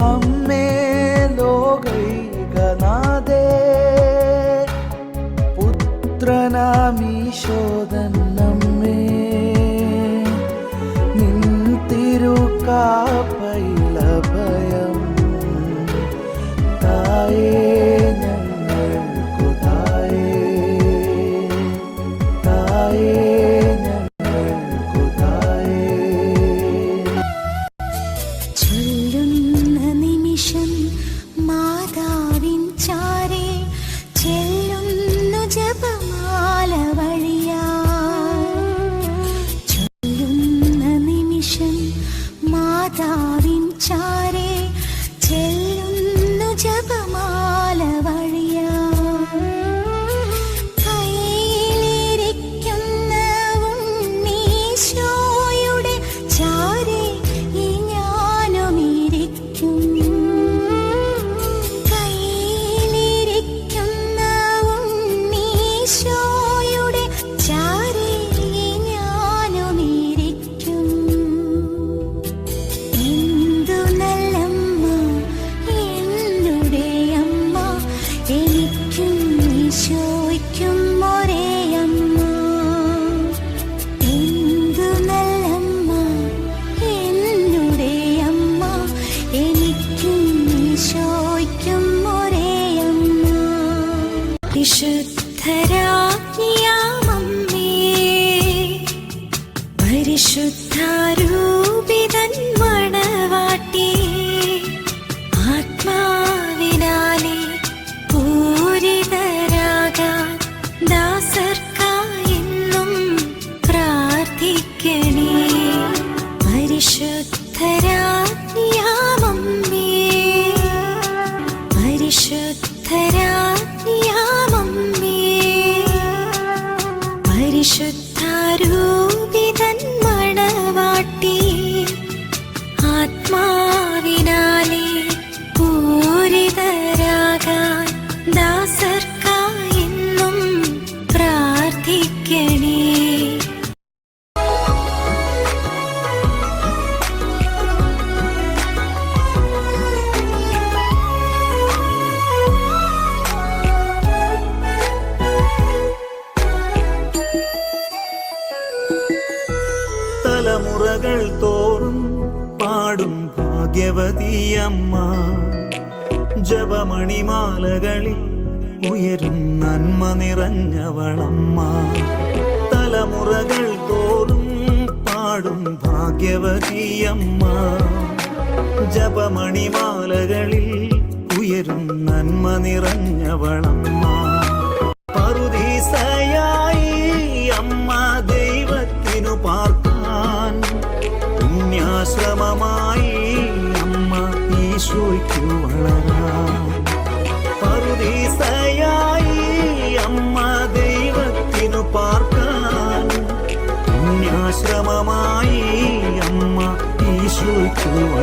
അമ്മേ ലോകൈകനാഥേ പുത്രനാമീശോദൻ നമ്മേ നിന്തിരുക്കാപ്പൈലഭയം തായേ ഞങ്ങൾക്കു തായേ തായേ വിശുദ്ധരാജ്ഞിയാമമ്മേ പരിശുദ്ധാരൂപിതൻ മണ മണിമാലകളിൽ ഉയരും നന്മ നിറഞ്ഞവളമ്മ തലമുറകൾ തോറും പാടും ഭാഗ്യവതിയമ്മ. ജപമണിമാലകളിൽ ഉയരും നന്മ നിറഞ്ഞവളമ്മ പറുദീസയായി അമ്മ ദൈവത്തിനു പാർക്കാൻ പുണ്യാശ്രമമായി അമ്മ ഈശോയ്ക്കു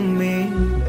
coming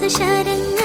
പരിഹാസ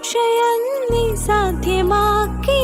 അക്ഷയങ്ങി സാധ്യമാക്കി.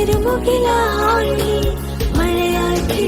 പെരുമുകിലായി മഴയാക്കി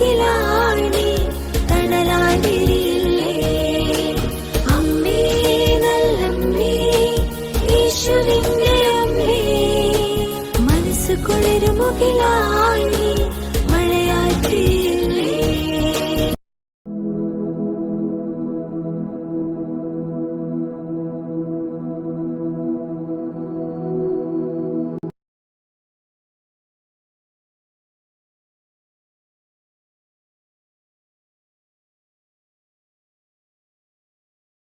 മുകിലാടി കടലായി വിരിയില്ലേ അമ്മേ നല്ലമ്മേ യേശുവിന്റെ അമ്മേ മനസ്സ് കുളിരു മുകിലായി